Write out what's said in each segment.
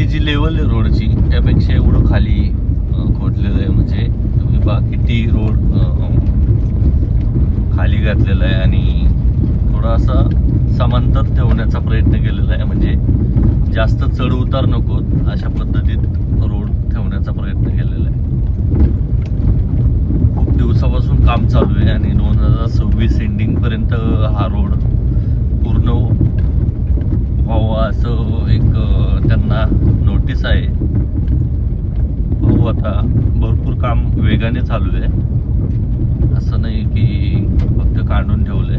ती जी लेवल आहे रोडची त्यापेक्षा एवढं खाली खोदलेलं आहे. म्हणजे तुम्ही बघा किती रोड खाली घातलेला आहे आणि थोडा असा समांतर ठेवण्याचा प्रयत्न केलेला आहे. म्हणजे जास्त चढ उतार नकोत अशा पद्धतीत रोड ठेवण्याचा प्रयत्न केलेला आहे. खूप दिवसापासून काम चालू आहे आणि दोन हजार सव्वीस एंडिंगपर्यंत हा रोड पूर्ण नोटीस आहे. भाऊ आता. भरपूर काम वेगाने चालू आहे. असं नाही की फक्त काढून ठेवलंय.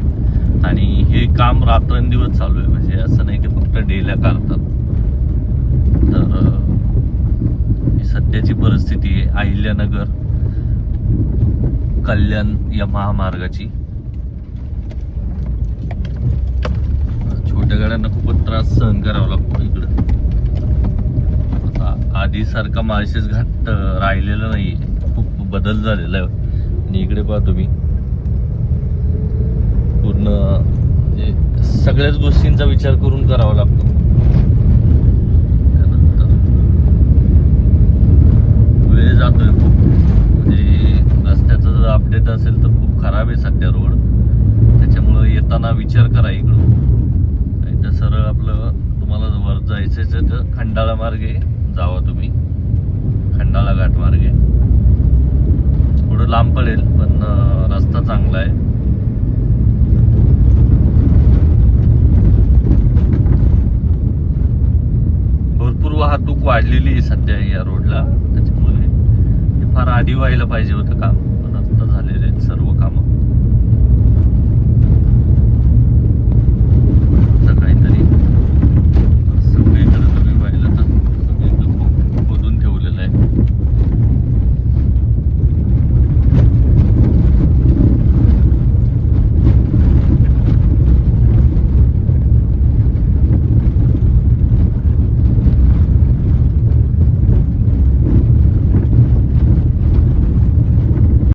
आणि हे काम रात्रंदिवस चालू आहे. म्हणजे असं नाही की फक्त डेल्या काढतात. तर सध्याची परिस्थिती आहे. अहिल्यानगर कल्याण या महामार्गाची. छोट्या गाड्यांना खूपच त्रास सहन करावा लागतो. इकडं आधीसारखा माळशेज घाट राहिलेला नाही खूप बदल झालेला आहे. आणि इकडे पहा तुम्ही. पूर्ण म्हणजे सगळ्याच गोष्टींचा विचार करून करावा लागतो. त्यानंतर वेळ जातोय खूप. म्हणजे रस्त्याचं जर अपडेट असेल तर खूप खराब आहे सध्या रोड त्याच्यामुळं येताना विचार करा इकडून. नाही तर सरळ आपलं तुम्हाला वर जायचं तर खंडाळा मार्गे जावा तुम्ही. खंडाळा घाट मार्गे. थोडं लांब पडेल पण रस्ता चांगला आहे. भरपूर वाहतूक वाढलेली आहे सध्या या रोडला. त्याच्यामुळे हे फार आधी व्हायला पाहिजे होतं काम.